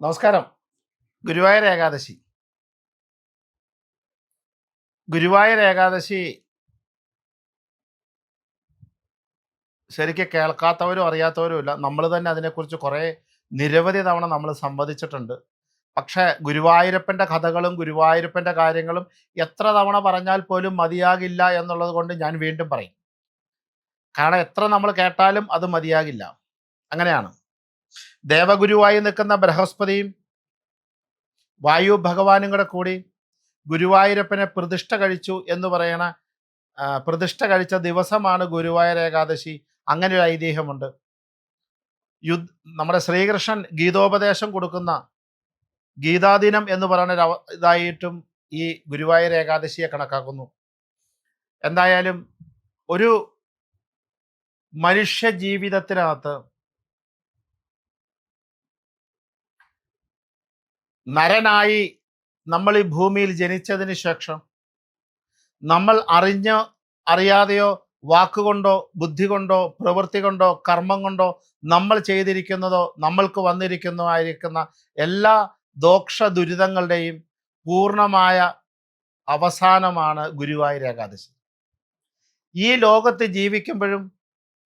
നമസ്കാരം. ഗുരുവായൂർ ഏകാദശി. ഗുരുവായൂർ ഏകാദശി ശരിക്കും കേൾക്കാത്തവരും അറിയാത്തവരും ഇല്ല. നമ്മൾ തന്നെ അതിനെക്കുറിച്ച് കുറേ നിരവധി തവണ നമ്മൾ സംവദിച്ചിട്ടുണ്ട്. പക്ഷേ ഗുരുവായൂരപ്പന്റെ കഥകളും ഗുരുവായൂരപ്പന്റെ കാര്യങ്ങളും എത്ര തവണ പറഞ്ഞാൽ പോലും മതിയാകില്ല എന്നുള്ളത് കൊണ്ട് ഞാൻ വീണ്ടും പറയും. കാരണം എത്ര നമ്മൾ കേട്ടാലും അത് മതിയാകില്ല. അങ്ങനെയാണ്. ദേവഗുരുവായി നിൽക്കുന്ന ബൃഹസ്പതിയും വായു ഭഗവാനും കൂടെ കൂടി ഗുരുവായൂരപ്പനെ പ്രതിഷ്ഠ കഴിച്ചു എന്ന് പറയണ പ്രതിഷ്ഠ കഴിച്ച ദിവസമാണ് ഗുരുവായൂർ ഏകാദശി. അങ്ങനെ ഒരു ഐതിഹ്യമുണ്ട്. യുദ്ധ നമ്മുടെ ശ്രീകൃഷ്ണൻ ഗീതോപദേശം കൊടുക്കുന്ന ഗീതാദിനം എന്ന് പറയുന്ന ഒരു ഇതായിട്ടും ഈ ഗുരുവായൂർ ഏകാദശിയെ കണക്കാക്കുന്നു. എന്തായാലും ഒരു മനുഷ്യ ജീവിതത്തിനകത്ത് നരനായി നമ്മൾ ഈ ഭൂമിയിൽ ജനിച്ചതിന് ശേഷം നമ്മൾ അറിഞ്ഞോ അറിയാതെയോ വാക്കുകൊണ്ടോ ബുദ്ധി കൊണ്ടോ പ്രവൃത്തി കൊണ്ടോ കർമ്മം കൊണ്ടോ നമ്മൾ ചെയ്തിരിക്കുന്നതോ നമ്മൾക്ക് വന്നിരിക്കുന്നതായിരിക്കുന്ന എല്ലാ ദോക്ഷ ദുരിതങ്ങളുടെയും പൂർണമായ അവസാനമാണ് ഗുരുവായൂർ ഏകാദശി. ഈ ലോകത്ത് ജീവിക്കുമ്പോഴും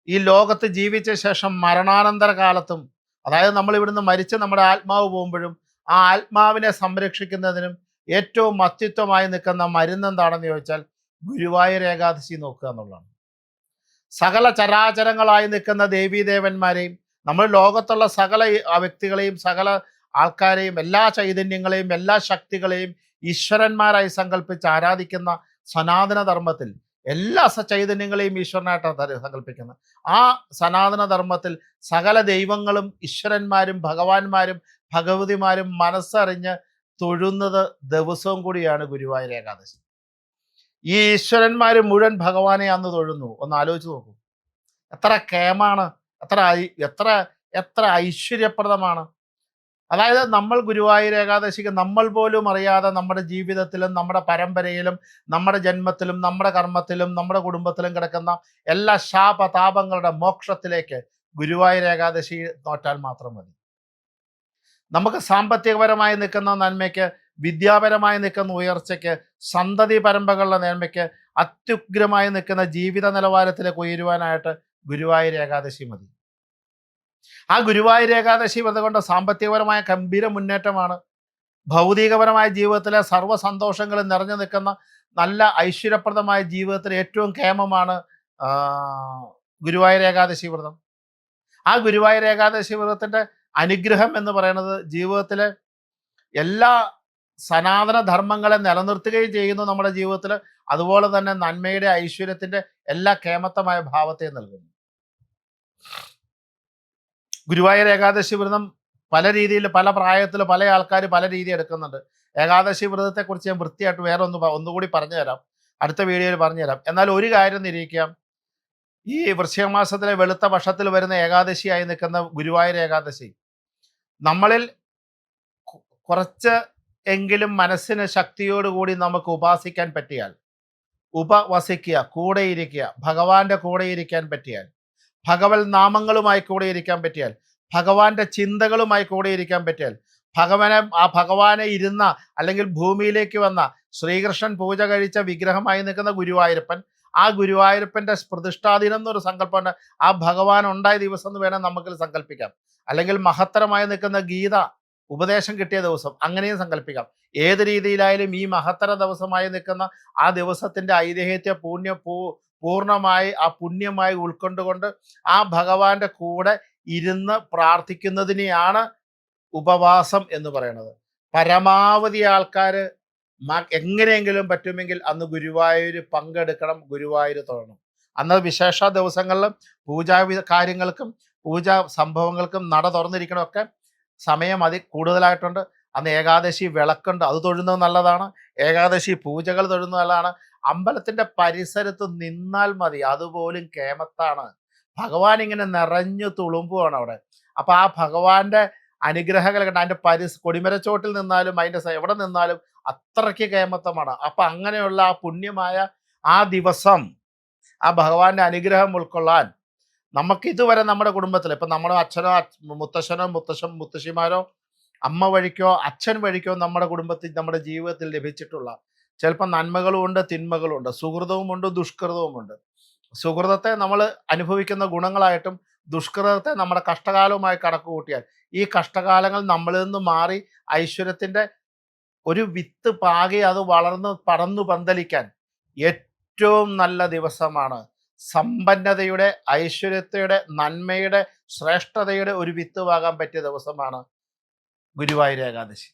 ഈ ലോകത്ത് ജീവിച്ച ശേഷം മരണാനന്തര കാലത്തും അതായത് നമ്മൾ ഇവിടുന്ന് മരിച്ച് നമ്മുടെ ആത്മാവ് പോകുമ്പോഴും ആ ആത്മാവിനെ സംരക്ഷിക്കുന്നതിനും ഏറ്റവും അത്യുത്വമായി നിൽക്കുന്ന മരുന്ന് എന്താണെന്ന് ചോദിച്ചാൽ ഗുരുവായൂർ ഏകാദശി നോക്കുക എന്നുള്ളതാണ്. സകല ചരാചരങ്ങളായി നിൽക്കുന്ന ദേവീദേവന്മാരെയും നമ്മൾ ലോകത്തുള്ള സകല വ്യക്തികളെയും സകല ആൾക്കാരെയും എല്ലാ ചൈതന്യങ്ങളെയും എല്ലാ ശക്തികളെയും ഈശ്വരന്മാരായി സങ്കല്പിച്ച് ആരാധിക്കുന്ന സനാതന ധർമ്മത്തിൽ എല്ലാ സചൈതന്യങ്ങളെയും ചൈതന്യങ്ങളെയും ഈശ്വരനായിട്ടാണ് സങ്കല്പിക്കുന്നത് ആ സനാതന ധർമ്മത്തിൽ സകല ദൈവങ്ങളും ഈശ്വരന്മാരും ഭഗവാന്മാരും ഭഗവതിമാരും മനസ്സറിഞ്ഞ് തൊഴുന്നത് ദിവസവും കൂടിയാണ് ഗുരുവായൂർ ഏകാദശി. ഈ ഈശ്വരന്മാർ മുഴുവൻ ഭഗവാനെ അന്ന് തൊഴുന്നു. ഒന്ന് ആലോചിച്ച് നോക്കൂ. എത്ര കേമാണ് എത്ര എത്ര എത്ര ഐശ്വര്യപ്രദമാണ്. അതായത് നമ്മൾ ഗുരുവായൂർ ഏകാദശിക്ക് നമ്മൾ പോലും അറിയാതെ നമ്മുടെ ജീവിതത്തിലും നമ്മുടെ പരമ്പരയിലും നമ്മുടെ ജന്മത്തിലും നമ്മുടെ കർമ്മത്തിലും നമ്മുടെ കുടുംബത്തിലും കിടക്കുന്ന എല്ലാ ശാപതാപങ്ങളുടെ മോക്ഷത്തിലേക്ക് ഗുരുവായൂർ ഏകാദശി തോറ്റാൽ മാത്രം മതി. നമുക്ക് സാമ്പത്തികപരമായി നിൽക്കുന്ന നന്മയ്ക്ക് വിദ്യാപരമായി നിൽക്കുന്ന ഉയർച്ചയ്ക്ക് സന്തതി പരമ്പകളുടെ നേന്മയ്ക്ക് അത്യുഗ്രമായി നിൽക്കുന്ന ജീവിത നിലവാരത്തിലേക്ക് ഉയരുവാനായിട്ട് ഗുരുവായൂർ ഏകാദശി മതി. ആ ഗുരുവായൂർ ഏകാദശി വ്രതം കൊണ്ട് സാമ്പത്തികപരമായ ഗംഭീര മുന്നേറ്റമാണ്. ഭൗതികപരമായ ജീവിതത്തിലെ സർവ സന്തോഷങ്ങളും നിറഞ്ഞു നിൽക്കുന്ന നല്ല ഐശ്വര്യപ്രദമായ ജീവിതത്തിലെ ഏറ്റവും കേമമാണ് ഗുരുവായൂർ ഏകാദശി വ്രതം. ആ ഗുരുവായൂർ ഏകാദശി വ്രതത്തിന്റെ അനുഗ്രഹം എന്ന് പറയുന്നത് ജീവിതത്തിലെ എല്ലാ സനാതന ധർമ്മങ്ങളെ നിലനിർത്തുകയും ചെയ്യുന്നു നമ്മുടെ ജീവിതത്തിൽ അതുപോലെ തന്നെ നന്മയുടെ ഐശ്വര്യത്തിന്റെ എല്ലാ കേമത്തമായ ഭാവത്തെയും നൽകുന്നു. ഗുരുവായൂർ ഏകാദശി വ്രതം പല രീതിയിൽ പല പ്രായത്തിൽ പല ആൾക്കാർ പല രീതി എടുക്കുന്നുണ്ട്. ഏകാദശി വ്രതത്തെക്കുറിച്ച് ഞാൻ വൃത്തിയായിട്ട് വേറെ ഒന്ന് ഒന്നുകൂടി പറഞ്ഞു തരാം അടുത്ത വീഡിയോയിൽ പറഞ്ഞു തരാം എന്നാൽ ഒരു കാര്യം നിരീക്കാം ഈ വൃശ്ചിക മാസത്തിലെ വെളുത്ത വർഷത്തിൽ വരുന്ന ഏകാദശിയായി നിൽക്കുന്ന ഗുരുവായൂർ ഏകാദശി നമ്മളിൽ കുറച്ച് എങ്കിലും മനസ്സിന് ശക്തിയോടുകൂടി നമുക്ക് ഉപാസിക്കാൻ പറ്റിയാൽ ഉപവസിക്കുക കൂടെയിരിക്കുക ഭഗവാന്റെ കൂടെയിരിക്കാൻ പറ്റിയാൽ ഭഗവത് നാമങ്ങളുമായി കൂടെ ഇരിക്കാൻ പറ്റിയാൽ ഭഗവാന്റെ ചിന്തകളുമായി കൂടെ ഇരിക്കാൻ പറ്റിയാൽ ഭഗവാനെ ആ ഭഗവാനെ ഇരുന്ന അല്ലെങ്കിൽ ഭൂമിയിലേക്ക് വന്ന ശ്രീകൃഷ്ണൻ പൂജ കഴിച്ച വിഗ്രഹമായി നിൽക്കുന്ന ഗുരുവായൂരപ്പൻ ആ ഗുരുവായൂരപ്പന്റെ പ്രതിഷ്ഠാദിനം എന്നൊരു സങ്കല്പമുണ്ട്. ആ ഭഗവാൻ ഉണ്ടായ ദിവസം എന്ന് വേണം നമുക്ക് സങ്കല്പിക്കാം. അല്ലെങ്കിൽ മഹത്തരമായി നിൽക്കുന്ന ഗീത ഉപദേശം കിട്ടിയ ദിവസം അങ്ങനെയും സങ്കല്പിക്കാം. ഏത് രീതിയിലായാലും ഈ മഹത്തര ദിവസമായി നിൽക്കുന്ന ആ ദിവസത്തിന്റെ ഐതിഹ്യത്തെ പൂണ്യ പൂ പൂർണമായി ആ പുണ്യമായി ഉൾക്കൊണ്ടുകൊണ്ട് ആ ഭഗവാന്റെ കൂടെ ഇരുന്ന് പ്രാർത്ഥിക്കുന്നതിനെയാണ് ഉപവാസം എന്ന് പറയുന്നത്. പരമാവധി ആൾക്കാർ എങ്ങനെയെങ്കിലും പറ്റുമെങ്കിൽ അന്ന് ഗുരുവായൂര് പങ്കെടുക്കണം ഗുരുവായൂർ തൊഴണം. അന്ന് വിശേഷ ദിവസങ്ങളിലും പൂജാ കാര്യങ്ങൾക്കും പൂജാ സംഭവങ്ങൾക്കും നട തുറന്നിരിക്കണമൊക്കെ സമയം അതി കൂടുതലായിട്ടുണ്ട്. അന്ന് ഏകാദശി വിളക്കുണ്ട് അത് തൊഴുന്നത് നല്ലതാണ്. ഏകാദശി പൂജകൾ തൊഴുന്നത് നല്ലതാണ്. അമ്പലത്തിന്റെ പരിസരത്ത് നിന്നാൽ മതി അതുപോലും കേമത്താണ്. ഭഗവാൻ ഇങ്ങനെ നിറഞ്ഞു തുളുമ്പുവാണ് അവിടെ. അപ്പൊ ആ ഭഗവാന്റെ അനുഗ്രഹങ്ങൾ കണ്ട അതിന്റെ പരിസ് കൊടിമരച്ചോട്ടിൽ നിന്നാലും അതിന്റെ എവിടെ നിന്നാലും അത്രയ്ക്ക് കേമത്തമാണ് അപ്പൊ അങ്ങനെയുള്ള ആ പുണ്യമായ ആ ദിവസം ആ ഭഗവാന്റെ അനുഗ്രഹം ഉൾക്കൊള്ളാൻ നമുക്ക് ഇതുവരെ നമ്മുടെ കുടുംബത്തിൽ ഇപ്പൊ നമ്മുടെ അച്ഛനോ മുത്തശ്ശനോ മുത്തശ്ശൻ മുത്തശ്ശിമാരോ അമ്മ വഴിക്കോ അച്ഛൻ വഴിക്കോ നമ്മുടെ കുടുംബത്തിൽ നമ്മുടെ ജീവിതത്തിൽ ലഭിച്ചിട്ടുള്ള ചിലപ്പോൾ നന്മകളും ഉണ്ട് തിന്മകളും ഉണ്ട് സുഹൃതവുമുണ്ട് ദുഷ്കൃതവുമുണ്ട്. സുഹൃതത്തെ നമ്മൾ അനുഭവിക്കുന്ന ഗുണങ്ങളായിട്ടും ദുഷ്കൃതത്തെ നമ്മുടെ കഷ്ടകാലവുമായി കണക്ക് കൂട്ടിയാൽ ഈ കഷ്ടകാലങ്ങൾ നമ്മളിൽ നിന്ന് മാറി ഐശ്വര്യത്തിന്റെ ഒരു വിത്ത് പാകി അത് വളർന്ന് പടന്നു പന്തലിക്കാൻ ഏറ്റവും നല്ല ദിവസമാണ് സമ്പന്നതയുടെ ഐശ്വര്യത്തയുടെ നന്മയുടെ ശ്രേഷ്ഠതയുടെ ഒരു വിത്ത് പാകാൻ പറ്റിയ ദിവസമാണ് ഗുരുവായൂർ ഏകാദശി.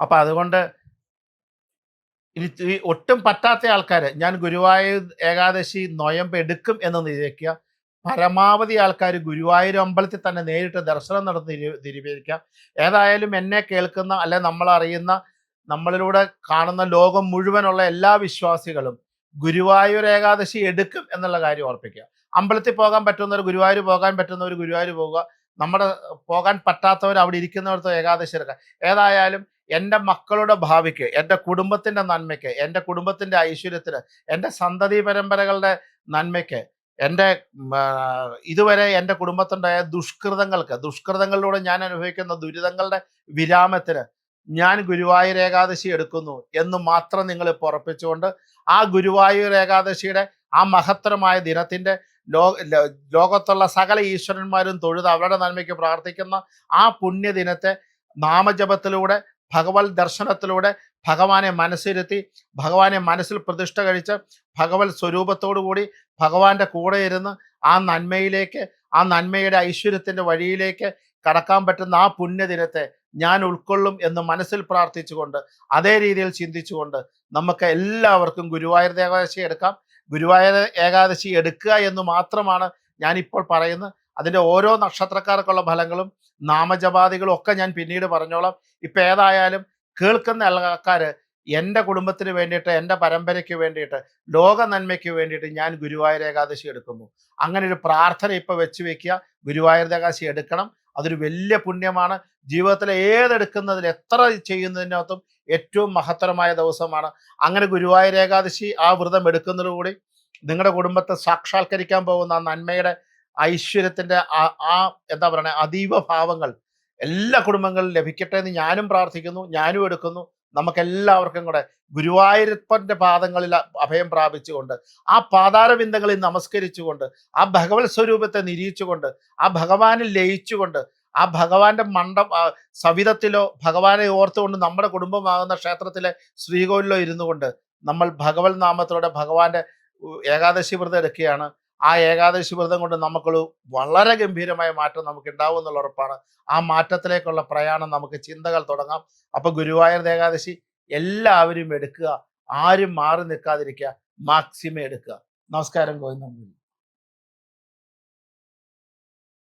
അപ്പൊ അതുകൊണ്ട് ഇനി ഒട്ടും പറ്റാത്ത ആൾക്കാർ ഞാൻ ഗുരുവായൂർ ഏകാദശി നൊയമ്പ് എടുക്കും എന്ന് നിരീക്ഷിക്കുക. പരമാവധി ആൾക്കാർ ഗുരുവായൂർ അമ്പലത്തിൽ തന്നെ നേരിട്ട് ദർശനം നടത്തി തിരു- തിരുവേദിക്കാം ഏതായാലും എന്നെ കേൾക്കുന്ന അല്ലെ നമ്മൾ അറിയുന്ന നമ്മളിലൂടെ കാണുന്ന ലോകം മുഴുവനുള്ള എല്ലാ വിശ്വാസികളും ഗുരുവായൂർ ഏകാദശി എടുക്കും എന്നുള്ള കാര്യം ഓർപ്പിക്കുക അമ്പലത്തിൽ പോകാൻ പറ്റുന്നവർ ഗുരുവായൂർ പോകാൻ പറ്റുന്നവർ ഗുരുവായൂർ പോകുക. നമ്മുടെ പോകാൻ പറ്റാത്തവർ അവിടെ ഇരിക്കുന്നവർക്ക് ഏകാദശി എടുക്കാം ഏതായാലും എന്റെ മക്കളുടെ ഭാവിക്ക് എന്റെ കുടുംബത്തിന്റെ നന്മയ്ക്ക് എന്റെ കുടുംബത്തിന്റെ ഐശ്വര്യത്തിന് എന്റെ സന്തതി പരമ്പരകളുടെ നന്മയ്ക്ക് എന്റെ ഇതുവരെ എന്റെ കുടുംബത്തുണ്ടായ ദുഷ്കൃതങ്ങൾക്ക് ദുഷ്കൃതങ്ങളിലൂടെ ഞാൻ അനുഭവിക്കുന്ന ദുരിതങ്ങളുടെ വിരാമത്തിന് ഞാൻ ഗുരുവായൂർ ഏകാദശി എടുക്കുന്നു എന്ന് മാത്രം നിങ്ങൾ ഉറപ്പിച്ചുകൊണ്ട് ആ ഗുരുവായൂർ ഏകാദശിയുടെ ആ മഹത്തരമായ ദിനത്തിന്റെ ലോകത്തുള്ള സകല ഈശ്വരന്മാരും തൊഴുത് അവരുടെ നന്മയ്ക്ക് പ്രാർത്ഥിക്കുന്ന ആ പുണ്യദിനത്തെ നാമജപത്തിലൂടെ ഭഗവത് ദർശനത്തിലൂടെ ഭഗവാനെ മനസ്സിരുത്തി ഭഗവാനെ മനസ്സിൽ പ്രതിഷ്ഠ കഴിച്ച് ഭഗവത് സ്വരൂപത്തോടു കൂടി ഭഗവാന്റെ കൂടെ ഇരുന്ന് ആ നന്മയിലേക്ക് ആ നന്മയുടെ ഐശ്വര്യത്തിന്റെ വഴിയിലേക്ക് കടക്കാൻ പറ്റുന്ന ആ പുണ്യദിനത്തെ ഞാൻ ഉൾക്കൊള്ളും എന്ന് മനസ്സിൽ പ്രാർത്ഥിച്ചുകൊണ്ട് അതേ രീതിയിൽ ചിന്തിച്ചുകൊണ്ട് നമുക്ക് എല്ലാവർക്കും ഗുരുവായൂർ ദേവദേശി എടുക്കാം. ഗുരുവായൂർ ഏകാദശി എടുക്കുക എന്ന് മാത്രമാണ് ഞാനിപ്പോൾ പറയുന്നത്. അതിന്റെ ഓരോ നക്ഷത്രക്കാർക്കുള്ള ഫലങ്ങളും നാമജപാദികളും ഒക്കെ ഞാൻ പിന്നീട് പറഞ്ഞോളാം. ഇപ്പം ഏതായാലും കേൾക്കുന്ന ആൾക്കാർ എന്റെ കുടുംബത്തിന് വേണ്ടിയിട്ട് എന്റെ പരമ്പരയ്ക്ക് വേണ്ടിയിട്ട് ലോക നന്മയ്ക്ക് വേണ്ടിയിട്ട് ഞാൻ ഗുരുവായൂർ ഏകാദശി എടുക്കുന്നു. അങ്ങനെ ഒരു പ്രാർത്ഥന ഇപ്പോൾ വെച്ച് വെക്കുക. ഗുരുവായൂർ ഏകാദശി എടുക്കണം. അതൊരു വലിയ പുണ്യമാണ്. ജീവിതത്തിലെ ഏതെടുക്കുന്നതിൽ എത്ര ചെയ്യുന്നതിനകത്തും ഏറ്റവും മഹത്തരമായ ദിവസമാണ്. അങ്ങനെ ഗുരുവായൂർ ഏകാദശി ആ വ്രതം എടുക്കുന്നതോടുകൂടി നിങ്ങളുടെ കുടുംബത്തെ സാക്ഷാത്കരിക്കാൻ പോകുന്ന ആ നന്മയുടെ ഐശ്വര്യത്തിന്റെ ആ ആ എന്താ പറയുക അതീവ ഭാവങ്ങൾ എല്ലാ കുടുംബങ്ങളിലും ലഭിക്കട്ടെ എന്ന് ഞാനും പ്രാർത്ഥിക്കുന്നു ഞാനും എടുക്കുന്നു. നമുക്കെല്ലാവർക്കും കൂടെ ഗുരുവായൂരപ്പന്റെ പാദങ്ങളിൽ അഭയം പ്രാപിച്ചുകൊണ്ട് ആ പാതാരബിന്ദങ്ങളിൽ നമസ്കരിച്ചുകൊണ്ട് ആ ഭഗവത് സ്വരൂപത്തെ നിരീച്ചുകൊണ്ട് ആ ഭഗവാനെ ലയിച്ചുകൊണ്ട് ആ ഭഗവാന്റെ മണ്ഡപ ആ സവിധത്തിലോ ഭഗവാനെ ഓർത്തുകൊണ്ട് നമ്മുടെ കുടുംബമാകുന്ന ക്ഷേത്രത്തിലെ ശ്രീകോവിലോ ഇരുന്നു കൊണ്ട് നമ്മൾ ഭഗവത് നാമത്തിലൂടെ ഭഗവാന്റെ ഏകാദശി വ്രതം എടുക്കുകയാണ്. ആ ഏകാദശി വ്രതം കൊണ്ട് നമുക്കൊരു വളരെ ഗംഭീരമായ മാറ്റം നമുക്ക് ഉണ്ടാവും എന്നുള്ള ഉറപ്പാണ്. ആ മാറ്റത്തിലേക്കുള്ള പ്രയാണം നമുക്ക് ചിന്തകൾ തുടങ്ങാം. അപ്പൊ ഗുരുവായൂർ ഏകാദശി എല്ലാവരും എടുക്കുക. ആരും മാറി നിൽക്കാതിരിക്കുക. മാക്സിമം എടുക്കുക. നമസ്കാരം ഗോവിന്ദ.